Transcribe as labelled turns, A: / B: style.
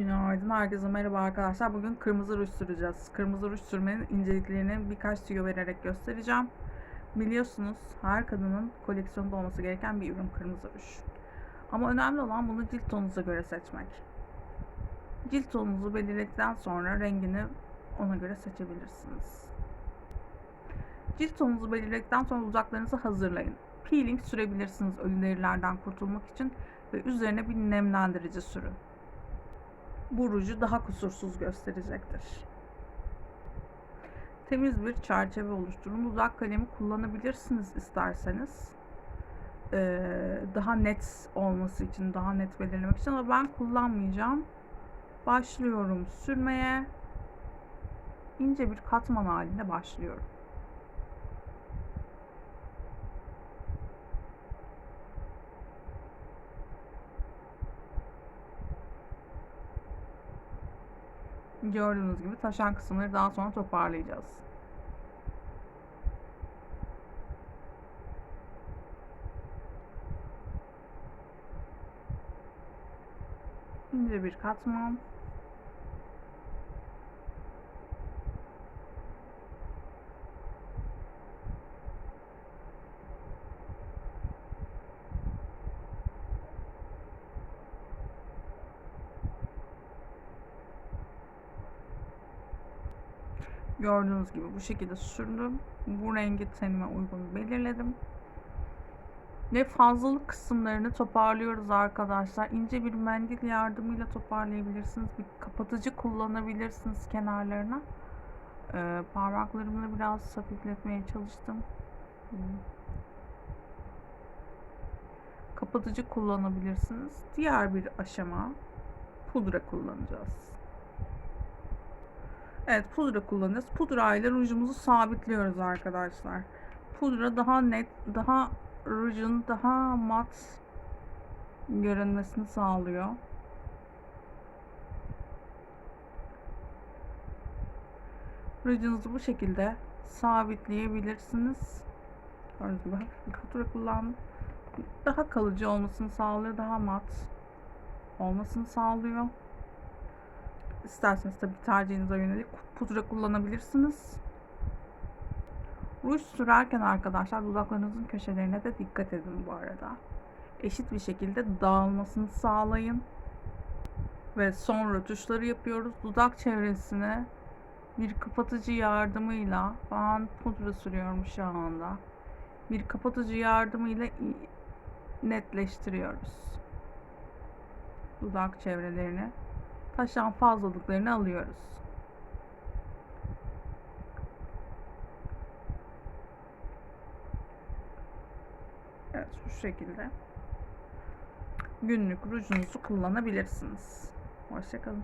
A: Günaydın herkese merhaba arkadaşlar. Bugün kırmızı ruj süreceğiz. Kırmızı ruj sürmenin inceliklerini birkaç tüyo vererek göstereceğim. Biliyorsunuz her kadının koleksiyonda olması gereken bir ürün kırmızı ruj. Ama önemli olan bunu cilt tonunuza göre seçmek. Cilt tonunuzu belirledikten sonra rengini ona göre seçebilirsiniz. Cilt tonunuzu belirledikten sonra dudaklarınızı hazırlayın. Peeling sürebilirsiniz ölü kurtulmak için ve üzerine bir nemlendirici sürün bu ruju daha kusursuz gösterecektir. Temiz bir çerçeve oluşturun. Dudak kalemi kullanabilirsiniz isterseniz. Ee, daha net olması için, daha net belirlemek için ama ben kullanmayacağım. Başlıyorum sürmeye. İnce bir katman halinde başlıyorum. Gördüğünüz gibi taşan kısımları daha sonra toparlayacağız. İnce bir katman. Gördüğünüz gibi bu şekilde sürdüm. Bu rengi tenime uygun belirledim. Ve fazlalık kısımlarını toparlıyoruz arkadaşlar. İnce bir mendil yardımıyla toparlayabilirsiniz. Bir kapatıcı kullanabilirsiniz kenarlarına. Ee, parmaklarımla biraz hafifletmeye çalıştım. Kapatıcı kullanabilirsiniz. Diğer bir aşama pudra kullanacağız. Evet pudra kullanacağız. Pudra ile rujumuzu sabitliyoruz arkadaşlar. Pudra daha net, daha rujun daha mat görünmesini sağlıyor. Rujunuzu bu şekilde sabitleyebilirsiniz. Gördüğünüz gibi pudra kullandım. Daha kalıcı olmasını sağlıyor. Daha mat olmasını sağlıyor. İsterseniz tabii tercihinize yönelik pudra kullanabilirsiniz. Ruj sürerken arkadaşlar dudaklarınızın köşelerine de dikkat edin bu arada. Eşit bir şekilde dağılmasını sağlayın. Ve son rötuşları yapıyoruz. Dudak çevresine bir kapatıcı yardımıyla ben pudra sürüyorum şu anda. Bir kapatıcı yardımıyla netleştiriyoruz. Dudak çevrelerini taşan fazlalıklarını alıyoruz. Evet şu şekilde günlük rujunuzu kullanabilirsiniz. Hoşçakalın.